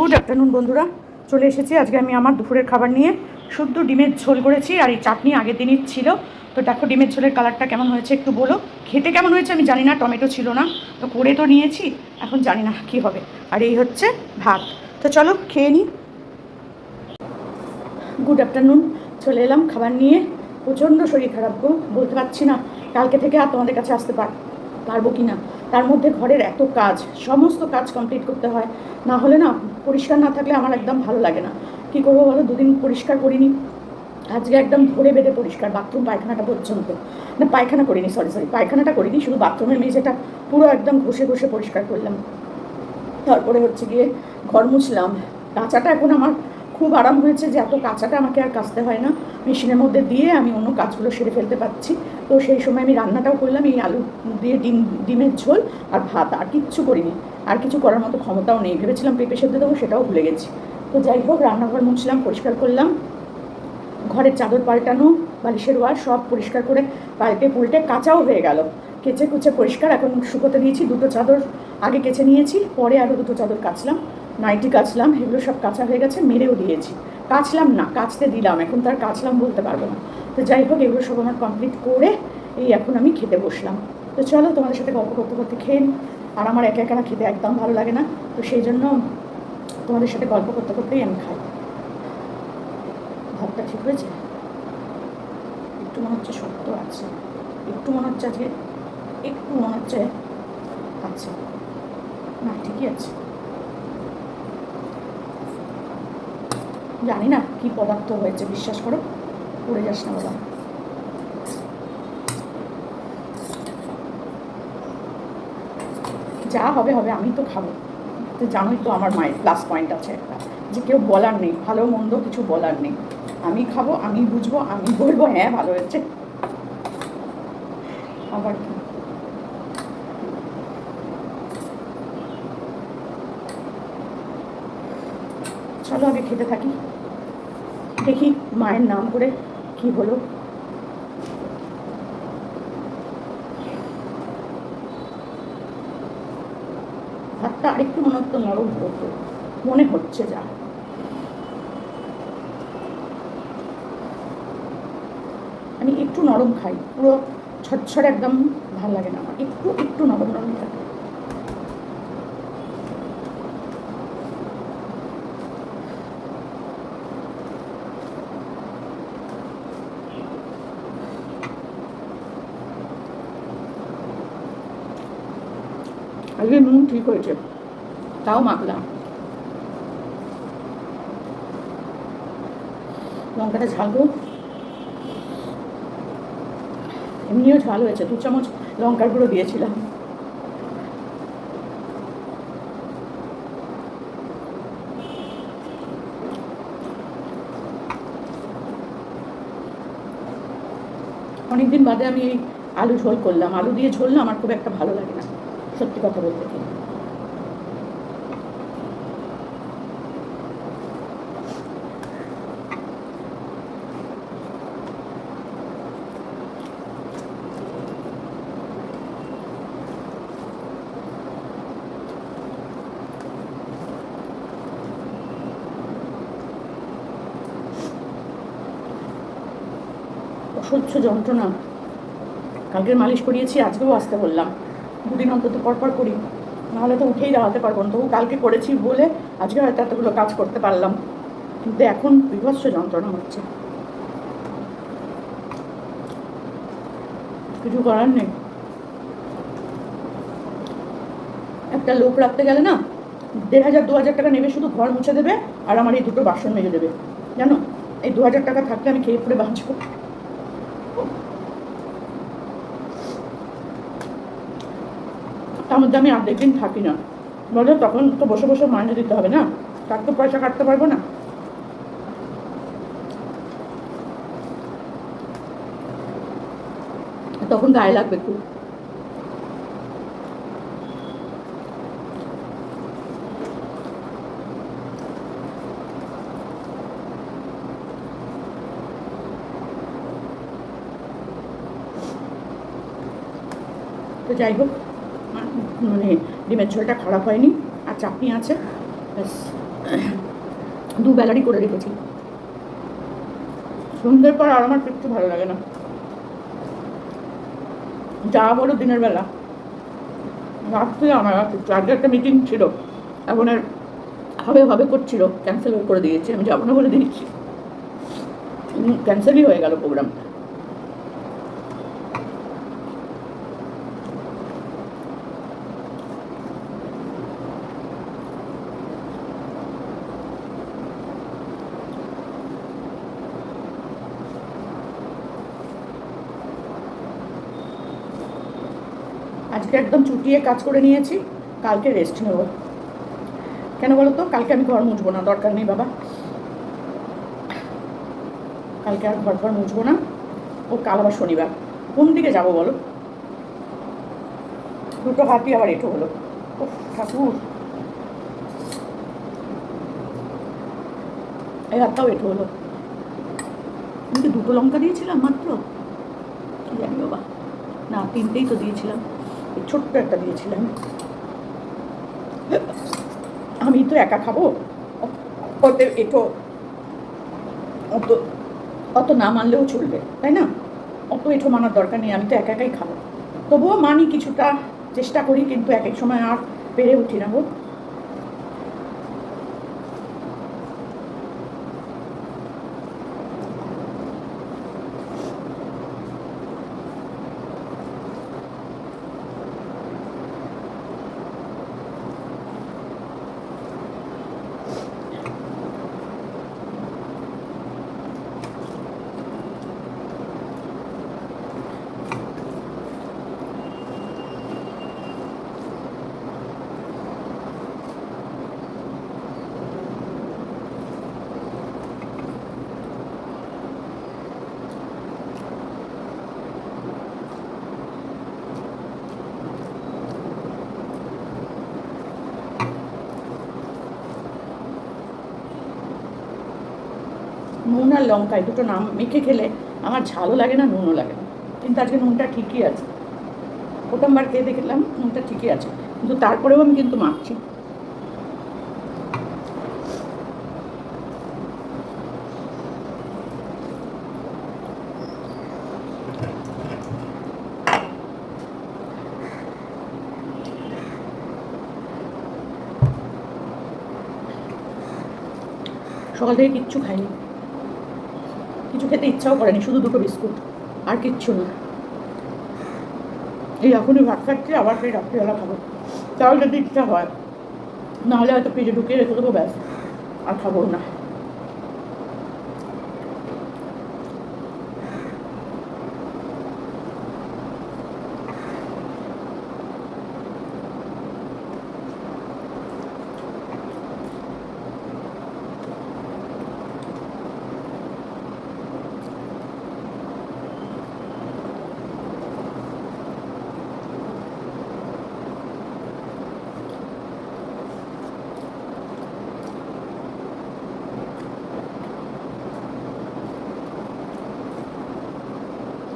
Good afternoon বন্ধুরা। চলে এসেছি আজকে আমি আমার দুপুরের খাবার নিয়ে। শুদ্ধ ডিমের ঝোল করেছি আর এই চাটনি আগের দিনই ছিল। তো দেখো ডিমের ঝোলের কালারটা কেমন হয়েছে একটু বলো। খেতে কেমন হয়েছে আমি জানি না, টমেটো ছিল না। তো করে তো নিয়েছি, এখন জানি না কি হবে। আর এই হচ্ছে ভাত। তো চলো খেয়ে নিই গুড আফটারনুন, চলে এলাম খাবার নিয়ে। প্রচণ্ড শরীর খারাপ গো, বলতে পারছি না। কালকে থেকে আর তোমাদের কাছে আসতে পার পারব কি না তার মধ্যে ঘরের এত কাজ, সমস্ত কাজ কমপ্লিট করতে হয়। না হলে না, পরিষ্কার না থাকলে আমার একদম ভালো লাগে না। কী করব বলো? দুদিন পরিষ্কার করিনি। আজকে একদম ধরে বেঁধে পরিষ্কার বাথরুম পায়খানাটা পর্যন্ত। না, পায়খানা করিনি সরি সরি পায়খানাটা করিনি, শুধু বাথরুমের মেঝেটা পুরো একদম ঘষে ঘষে পরিষ্কার করলাম। তারপরে হচ্ছে গিয়ে ঘর মুছলাম। কাঁচাটা এখন আমার খুব আরাম হয়েছে যে এত কাঁচাটা আমাকে আর কাচতে হয় না। মেশিনের মধ্যে দিয়ে আমি অন্য কাজগুলো সেরে ফেলতে পারছি। তো সেই সময় আমি রান্নাটাও করলাম, এই আলু দিয়ে ডিম, ডিমের ঝোল আর ভাত, আর কিচ্ছু করিনি। আর কিছু করার মতো ক্ষমতাও নেই। ভেবেছিলাম পেঁপে সেদ্ধ দেবো, সেটাও ভুলে গেছি। তো যাই হোক, রান্নাঘর মুছলাম, পরিষ্কার করলাম। ঘরের চাদর পাল্টানো, বালিশের ওয়ার সব পরিষ্কার করে পাল্টে পুল্টে কাঁচাও হয়ে গেল। কেচে কুচে পরিষ্কার, এখন শুকোতে দিয়েছি দুটো চাদর। আগে কেচে নিয়েছি, পরে আরও দুটো চাদর কাচলাম। নাইটি কাচলাম, এগুলো সব কাঁচা হয়ে গেছে, মেরেও দিয়েছি। কাচলাম না, কাচতে দিলাম, এখন তার কাচলাম বলতে পারব না। তো যাই হোক, এগুলো সব আমার কমপ্লিট করে এই এখন আমি খেতে বসলাম। তো চলো, তোমাদের সাথে গল্প করতে করতে খেয়ে আর আমার একা একা খেতে একদম ভালো লাগে না। তো সেই জন্য তোমাদের সাথে গল্প করতে করতেই আমি খাই। ভাতটা ঠিক হয়েছে? একটু মনে হচ্ছে শক্ত আছে। একটু মনে হচ্ছে আজকে, একটু মনে হচ্ছে আচ্ছা না, ঠিকই আছে। জানি না কি পদার্থ হয়েছে, বিশ্বাস করো, পড়ে যাস না বাবা। যা হবে হবে, আমি তো খাব। তো জানোই তো আমার মায়ের প্লাস পয়েন্ট আছে। একটা যে কেউ বলার নেই, ভালো মন্দ কিছু বলার নেই। আমি খাব, আমি বুঝব, আমি বলব হ্যাঁ ভালো হয়েছে। আবার কি? চলো আগে খেতে থাকি। দেখি মায়ের নাম করে কি হলো। ভাতটা আরেকটু মনে হতো নরম হতো, মনে হচ্ছে যা। আমি একটু নরম খাই, পুরো ছটছট একদম ভালো লাগে না আমার। একটু একটু নরম নরম থাকে আজকে নুন ঠিক হয়েছে, তাও মাখলাম। লঙ্কাটা ঝাল গো এমনিও ঝাল হয়েছে, দু চামচ লঙ্কার গুঁড়ো দিয়েছিলাম। অনেকদিন বাদে আমি এই আলু ঝোল করলাম। আলু দিয়ে ঝোল না আমার খুব একটা ভালো লাগে না। সত্যি কথা বলতে কি অসহ্য যন্ত্রণা। কালকের মালিশ করিয়েছি আজকেও আসতে বললাম। দুদিন অন্তত পরপর করি। নাহলে তো উঠেই দাঁড়াতে পারব না। তবু কালকে করেছি বলে আজকে হয়তো এতগুলো কাজ করতে পারলাম। কিন্তু এখন বিভৎস যন্ত্রণা হচ্ছে। কিছু করার নেই। একটা লোক রাখতে গেলে না দেড় হাজার, দু হাজার টাকা নেবে, শুধু ঘর মুছে দেবে আর আমার এই দুটো বাসন মেজে দেবে। জানো? এই দু হাজার টাকা থাকলে আমি খেয়ে পড়ে বাঁচবো তার মধ্যে আমি অর্ধেক দিন থাকি না। বলে তখন তো বসে বসে মাইনে দিতে হবে না। তার তো পয়সা কাটতে পারব না। তখন গায়ে লাগবে খুব। তো যাই হোক ডিমের ঝোলটা খারাপ হয়নি, আর চাটনি আছে। ব্যাস। দু বেলারই করে রেখেছি। সন্ধ্যের পর আর আমার কিচ্ছু ভালো লাগে না। যা বলো দিনের বেলা। রাত্রে আমার আর আগে একটা মিটিং ছিল। এখন আর হবে হবে করছিল। ক্যান্সেল করে দিয়েছি। আমি যাব না বলে দিয়েছি। ক্যান্সেলই হয়ে গেল প্রোগ্রামটা আজকে একদম চুটিয়ে কাজ করে নিয়েছি। কালকে রেস্ট নেব। কেন বলো তো? কালকে আমি ঘর মুছবো না দরকার নেই বাবা। কালকে আর ঘর ঘর মুছবো না। ও কাল আবার শনিবার। কোন দিকে যাব বলো? দুটো হাতি আবার এটো হলো। উফ, ঠাকুর। এই হাতটাও এটো হলো। আমি কি দুটো লঙ্কা দিয়েছিলাম মাত্র? জানি বাবা। না তিনটেই তো দিয়েছিলাম। ছোট্ট একটা দিয়েছিলেন। আমি তো একা খাব। এটো অত অত না মানলেও চলবে, তাই না? অত এঠো মানার দরকার নেই, আমি তো একা একাই খাব। তবুও মানি কিছুটা চেষ্টা করি, কিন্তু এক এক সময় আর পেরে উঠি না গো নুন আর লঙ্কা দুটো নাম মেখে খেলে আমার ঝালও লাগে না, নুনও লাগে না। কিন্তু আজকে নুনটা ঠিকই আছে। প্রথমবার খেয়ে দেখলাম নুনটা ঠিকই আছে। কিন্তু তারপরেও আমি কিন্তু মাখছি। সকাল থেকে কিচ্ছু খাইনি। কিছু খেতে ইচ্ছাও করেনি, শুধু দুটো বিস্কুট আর কিচ্ছু না। এই এখনই ভাত খাচ্ছি, আবার সেই রাত্রিবেলা খাব। তাও যদি ইচ্ছা হয়, নাহলে হয়তো ফ্রিজে ঢুকিয়ে রেখে দেবো, ব্যাস, আর খাব না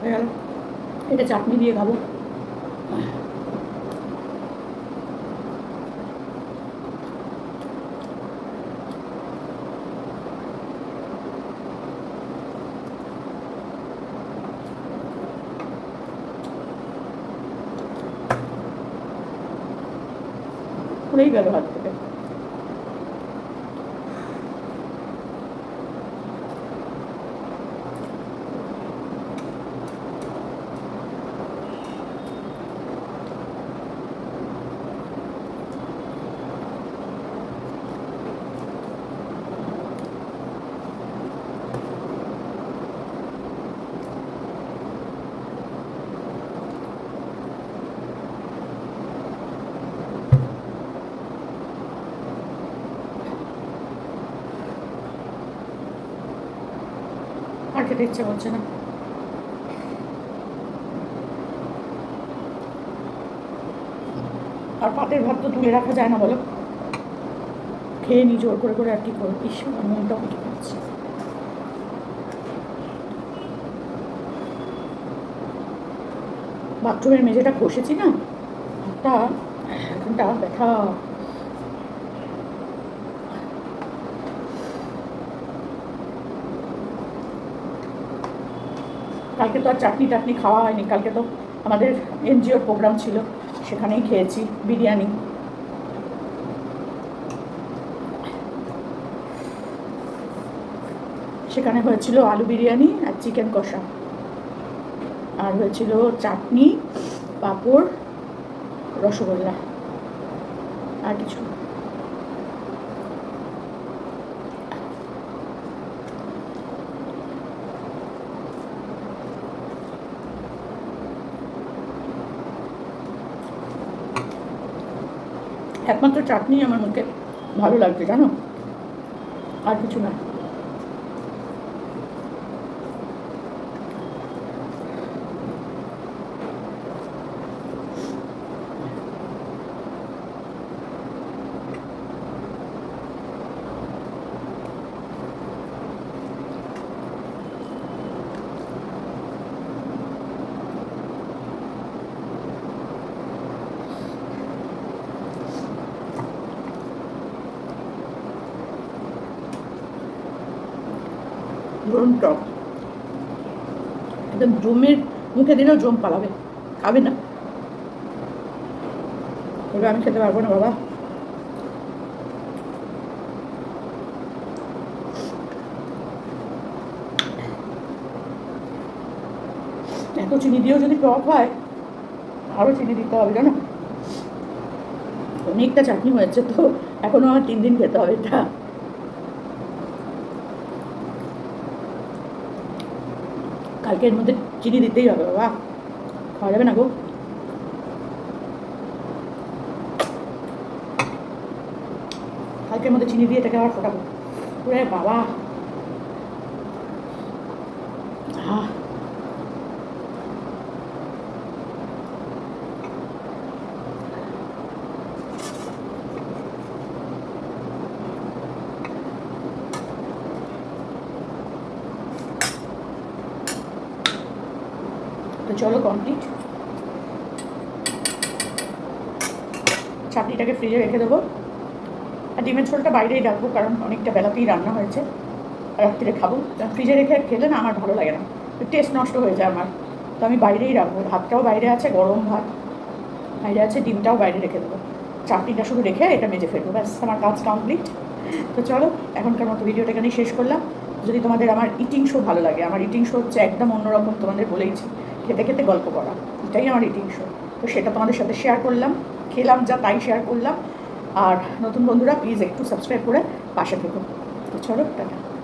হয়ে গেল এটা চাটনি দিয়ে খাব। পড়েই গেল হাত থেকে আর খেতে ইচ্ছে করছে না। আর পাতের ভাত তো তুলে রাখা যায় না বলো। খেয়ে নি জোর করে করে আর কি করো ইস মনটা উঠে যাচ্ছে বাথরুমের মেঝেটা কষেছি না? হাতটা এখানটা ব্যথা। কালকে তো আর চাটনি টাটনি খাওয়া হয়নি, কালকে তো আমাদের এনজিওর প্রোগ্রাম ছিল, সেখানেই খেয়েছি, বিরিয়ানি। সেখানে হয়েছিল আলু বিরিয়ানি আর চিকেন কষা। আর হয়েছিল চাটনি, পাঁপড়, রসগোল্লা, আর কিছু না। একমাত্র চাটনি আমার মুখে ভালো লাগছে জানো? আর কিছু না। ধরুন টক। একদম জমের মুখে দিলেও জম পালাবে। খাবে না। ওটা আমি খেতে পারব না, বাবা। এত চিনি দিয়েও যদি টক হয় আরও চিনি দিতে হবে, জানো? অনেকটা চাটনি হয়েছে তো, এখনও আমার তিন দিন খেতে হবে এটা। কালকে এর মধ্যে চিনি দিতেই হবে, বাবা। খাওয়া যাবে না গো। কালকের মধ্যে চিনি দিয়ে এটাকে আবার ফোটাবো। ওরে বাবা। তো চলো কমপ্লিট চাটনিটাকে ফ্রিজে রেখে দেবো। আর ডিমের ঝোলটা বাইরেই রাখব, কারণ অনেকটা বেলাতেই রান্না হয়েছে। রাত্রিরে খাব। ফ্রিজে রেখে খেলে না আমার ভালো লাগে না। টেস্ট নষ্ট হয়ে যায় আমার। তো আমি বাইরেই রাখব। ভাতটাও বাইরে আছে, গরম ভাত। বাইরে আছে, ডিমটাও বাইরে রেখে দেবো। চাটনিটা শুধু রেখে এটা মেজে ফেলব। ব্যাস, আমার কাজ কমপ্লিট তো চলো, এখনকার মতো ভিডিওটা এখানেই শেষ করলাম। যদি তোমাদের আমার ইটিং শো ভালো লাগে, আমার ইটিং শো হচ্ছে একদম অন্যরকম তোমাদের বলেইছি। খেতে খেতে গল্প করা। এটাই আমার ইটিং শো তো সেটা তোমাদের সাথে শেয়ার করলাম। খেলাম যা তাই শেয়ার করলাম। আর নতুন বন্ধুরা প্লিজ একটু সাবস্ক্রাইব করে পাশে থেকো। তো চলো, টাটা।